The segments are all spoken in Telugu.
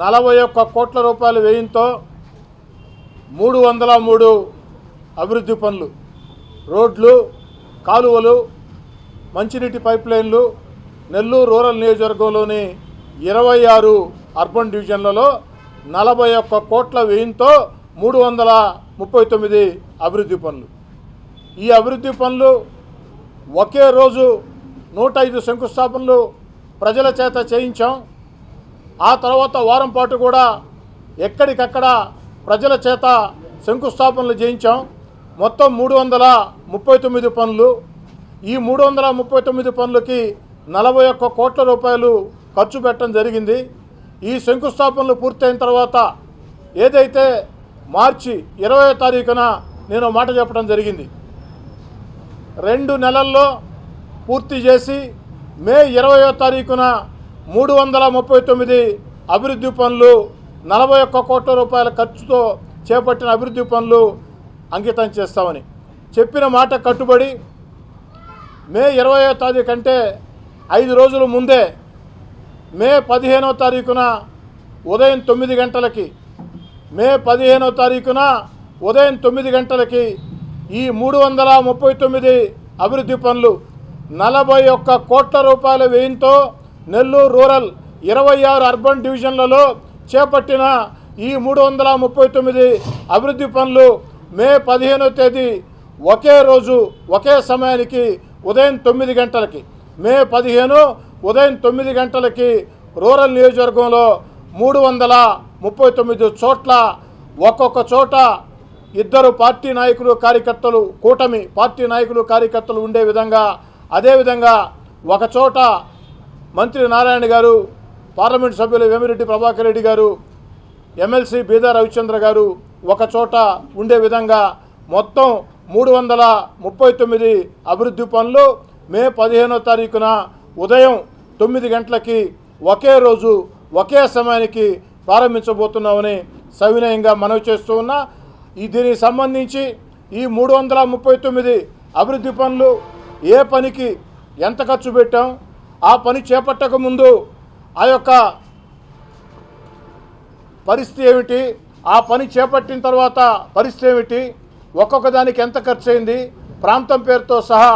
నలభై ఒక్క కోట్ల రూపాయల వ్యయంతో మూడు వందల మూడు అభివృద్ధి పనులు. రోడ్లు కాలువలు మంచినీటి పైప్లైన్లు నెల్లూరు రూరల్ నియోజకవర్గంలోని ఇరవై ఆరు అర్బన్ డివిజన్లలో నలభై ఒక్క కోట్ల వ్యయంతో మూడు వందల ముప్పై తొమ్మిది అభివృద్ధి పనులు. ఈ అభివృద్ధి పనులు ఒకే రోజు నూట ఐదు శంకుస్థాపనలు ప్రజల చేత చేయించాం. ఆ తర్వాత వారం పాటు కూడా ఎక్కడికక్కడ ప్రజల చేత శంకుస్థాపనలు చేయించాం. మొత్తం మూడు వందల ముప్పై తొమ్మిది పనులు. ఈ మూడు వందల ముప్పై తొమ్మిది పనులకి నలభై ఒక్క కోట్ల రూపాయలు ఖర్చు పెట్టడం జరిగింది. ఈ శంకుస్థాపనలు పూర్తయిన తర్వాత ఏదైతే మార్చి ఇరవై తారీఖున నేను మాట చెప్పడం జరిగింది. రెండు నెలల్లో పూర్తి చేసి మే ఇరవయో తారీఖున మూడు వందల ముప్పై తొమ్మిది అభివృద్ధి పనులు నలభై ఒక్క కోట్ల రూపాయల ఖర్చుతో చేపట్టిన అభివృద్ధి పనులు అంకితం చేస్తామని చెప్పిన మాట కట్టుబడి మే ఇరవయో తారీఖు అంటే ఐదు రోజుల ముందే మే పదిహేనవ తారీఖున ఉదయం తొమ్మిది గంటలకి మే పదిహేనవ తారీఖున ఉదయం తొమ్మిది గంటలకి ఈ మూడు వందల ముప్పై తొమ్మిది అభివృద్ధి పనులు నలభై ఒక్క కోట్ల రూపాయల వ్యయంతో నెల్లూరు రూరల్ ఇరవై ఆరు అర్బన్ డివిజన్లలో చేపట్టిన ఈ మూడు వందల ముప్పై తొమ్మిది అభివృద్ధి పనులు మే పదిహేనవ తేదీ ఒకే రోజు ఒకే సమయానికి ఉదయం తొమ్మిది గంటలకి. మే పదిహేను ఉదయం తొమ్మిది గంటలకి రూరల్ నియోజకవర్గంలో మూడు వందల ముప్పై తొమ్మిది చోట్ల ఒక్కొక్క చోట ఇద్దరు పార్టీ నాయకులు కార్యకర్తలు కూటమి పార్టీ నాయకులు కార్యకర్తలు ఉండే విధంగా అదేవిధంగా ఒక చోట మంత్రి నారాయణ గారు పార్లమెంట్ సభ్యులు వేమిరెడ్డి ప్రభాకర్ రెడ్డి గారు ఎమ్మెల్సీ బీదా రవిచంద్ర గారు ఒక చోట ఉండే విధంగా మొత్తం మూడు వందల ముప్పై తొమ్మిది అభివృద్ధి పనులు మే పదిహేనో తారీఖున ఉదయం తొమ్మిది గంటలకి ఒకే రోజు ఒకే సమయానికి ప్రారంభించబోతున్నామని సవినయంగా మనవి చేస్తూ ఉన్నా. ఈ దీనికి సంబంధించి ఈ మూడు వందల ముప్పై తొమ్మిది అభివృద్ధి పనులు ఏ పనికి ఎంత ఖర్చు పెట్టాం? ఆ పని చేపట్టక ముందు ఆ యొక్క పరిస్థితి ఏమిటి? ఆ పని చేపట్టిన తర్వాత పరిస్థితి ఏమిటి? ఒక్కొక్క దానికి ఎంత ఖర్చు అయింది ప్రాంతం పేరుతో సహా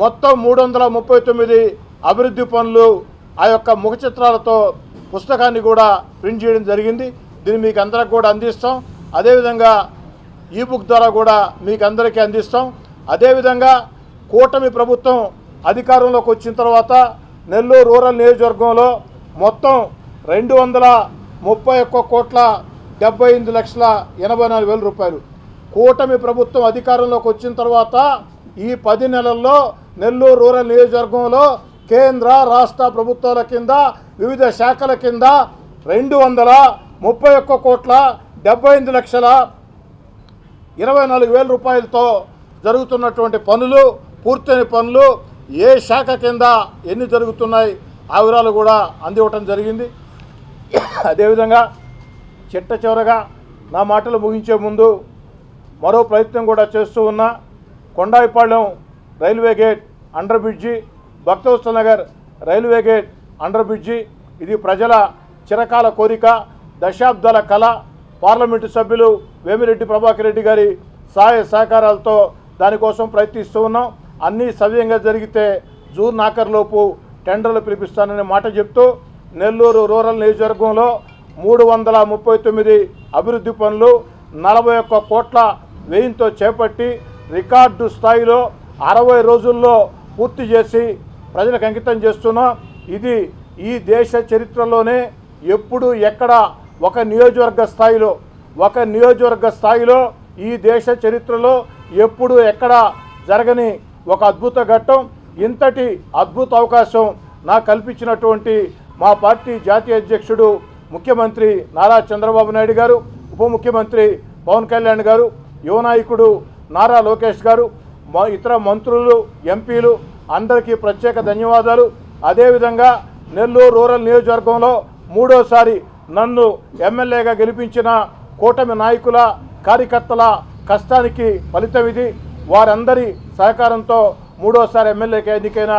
మొత్తం మూడు వందల ముప్పై తొమ్మిది అభివృద్ధి పనులు ఆ యొక్క ముఖ చిత్రాలతో పుస్తకాన్ని కూడా ప్రింట్ చేయడం జరిగింది. దీన్ని మీకు అందరికి కూడా అందిస్తాం. అదేవిధంగా ఈ బుక్ ద్వారా కూడా మీకు అందరికీ అందిస్తాం. అదేవిధంగా కూటమి ప్రభుత్వం అధికారంలోకి వచ్చిన తర్వాత నెల్లూరు రూరల్ నియోజకవర్గంలో మొత్తం రెండు వందల ముప్పై ఒక్క కోట్ల డెబ్బై ఎనిమిది లక్షల ఎనభై నాలుగు వేల రూపాయలు. కూటమి ప్రభుత్వం అధికారంలోకి వచ్చిన తర్వాత ఈ పది నెలల్లో నెల్లూరు రూరల్ నియోజకవర్గంలో కేంద్ర రాష్ట్ర ప్రభుత్వాల కింద వివిధ శాఖల కింద రెండు వందల ముప్పై ఒక్క కోట్ల డెబ్బై ఎనిమిది లక్షల ఇరవై నాలుగు వేల రూపాయలతో జరుగుతున్నటువంటి పనులు పూర్తయిన పనులు ఏ శాఖ కింద ఎన్ని జరుగుతున్నాయి ఆ వివరాలు కూడా అందివ్వటం జరిగింది. అదేవిధంగా చిట్ట చివరగా నా మాటలు ముగించే ముందు మరో ప్రయత్నం కూడా చేస్తూ ఉన్నా Kondayipalyam railway gate under bridge Bhaktavatsa Nagar railway gate under bridge ఇది ప్రజల చిరకాల కోరిక దశాబ్దాల కళ పార్లమెంటు సభ్యులు వేమిరెడ్డి ప్రభాకర్ రెడ్డి గారి సహాయ సహకారాలతో దానికోసం ప్రయత్నిస్తూ ఉన్నాం. అన్నీ సవ్యంగా జరిగితే జూన్ ఆఖరిలోపు టెండర్లు పిలిపిస్తానని మాట చెప్తూ నెల్లూరు రూరల్ నియోజకవర్గంలో మూడు వందల ముప్పై తొమ్మిది అభివృద్ధి పనులు నలభై ఒక్క కోట్ల వ్యయంతో చేపట్టి రికార్డు స్థాయిలో అరవై రోజుల్లో పూర్తి చేసి ప్రజలకు అంకితం చేస్తున్నాం ఇది ఈ దేశ చరిత్రలోనే ఎప్పుడు ఎక్కడ ఒక నియోజకవర్గ స్థాయిలో ఒక నియోజకవర్గ స్థాయిలో ఈ దేశ చరిత్రలో ఎప్పుడు ఎక్కడ జరగని ఒక అద్భుత ఘట్టం ఇంతటి అద్భుత అవకాశం నాకు కల్పించినటువంటి మా పార్టీ జాతీయ అధ్యక్షుడు ముఖ్యమంత్రి నారా చంద్రబాబు నాయుడు గారు ఉప ముఖ్యమంత్రి పవన్ కళ్యాణ్ గారు యువ నాయకుడు నారా లోకేష్ గారు ఇతర మంత్రులు ఎంపీలు అందరికీ ప్రత్యేక ధన్యవాదాలు. అదేవిధంగా నెల్లూరు రూరల్ నియోజకవర్గంలో మూడోసారి నన్ను ఎమ్మెల్యేగా గెలిపించిన కూటమి నాయకుల కార్యకర్తల కష్టానికి ఫలితం ఇది వారందరి సహకారంతో మూడోసారి ఎమ్మెల్యేకి ఎన్నికైన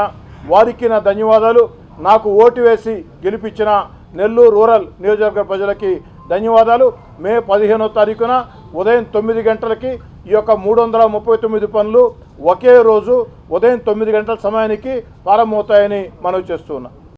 వారికి నా ధన్యవాదాలు. నాకు ఓటు వేసి గెలిపించిన నెల్లూరు రూరల్ నియోజకవర్గ ప్రజలకి ధన్యవాదాలు. మే పదిహేనో తారీఖున ఉదయం తొమ్మిది గంటలకి ఈ యొక్క మూడు వందల ముప్పై తొమ్మిది పనులు ఒకే రోజు ఉదయం తొమ్మిది గంటల సమయానికి ప్రారంభమవుతాయని మనవి చేస్తున్నాను